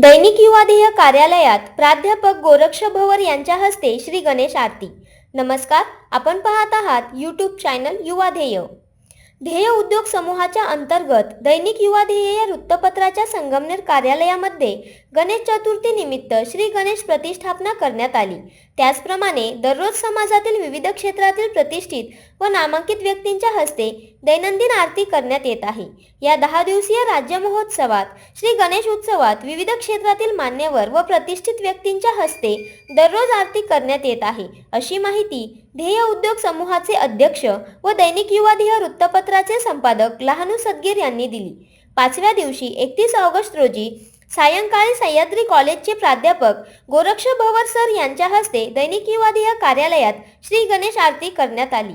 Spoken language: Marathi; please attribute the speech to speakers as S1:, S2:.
S1: दैनिक युवाध्येय कार्यालयात प्राध्यापक गोरक्ष भवर यांच्या हस्ते श्री गणेश आरती. नमस्कार आपण पाहत आहात यूट्यूब चॅनल युवाधेय ध्येय. ध्येय उद्योग समूहाच्या अंतर्गत दैनिक युवाध्येय या वृत्तपत्राच्या संगमनेर कार्यालयामध्ये गणेश चतुर्थी निमित्त श्री गणेश प्रतिष्ठापना करण्यात आली. त्याचप्रमाणे दररोज समाजातील विविध क्षेत्रातील प्रतिष्ठित व नामांकित व्यक्तींच्या हस्ते दैनंदिन आरती करण्यात येत आहे. या दहा दिवसीय राज्य महोत्सवात श्री गणेश उत्सवात विविध क्षेत्रातील मान्यवर व प्रतिष्ठित व्यक्तींच्या हस्ते दररोज आरती करण्यात येत आहे. अशी माहिती ध्येय उद्योग समूहाचे अध्यक्ष व दैनिक युवा ध्येय वृत्तपत्राचे संपादक लहानू सदगीर यांनी दिली. पाचव्या दिवशी एकतीस ऑगस्ट रोजी सायंकाळी सह्याद्री कॉलेजचे प्राध्यापक गोरक्ष भवर सर यांच्या हस्ते दैनिक युवा ध्येय कार्यालयात श्री गणेश आरती करण्यात आली.